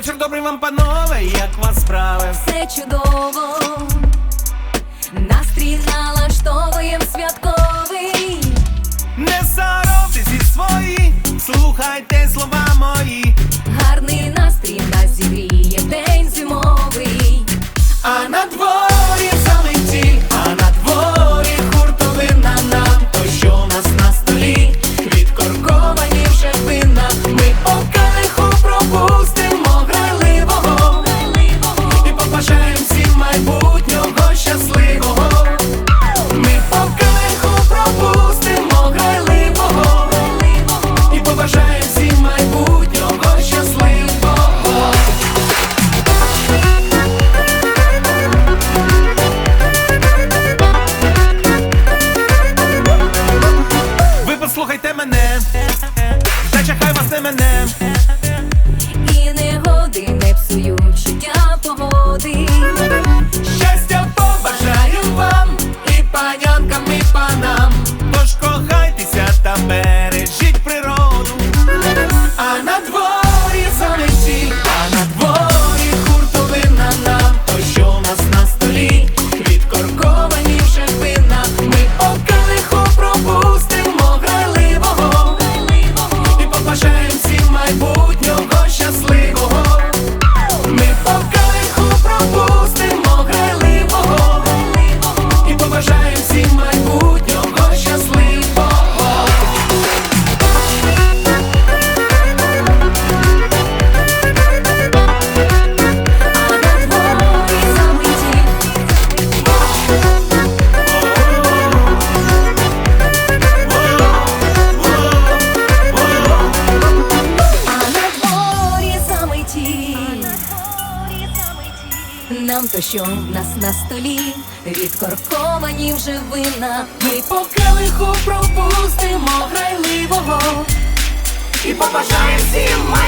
Вечір добрий вам, панове, як вас справи? Все чудово, настрій налаштовуєм святковий. Не соромтесь від свої, слухайте слова. мене. нам то, що в нас на столі, відкорковані вже вина, ми по келиху пропустимо грайливого і побажаємо всім.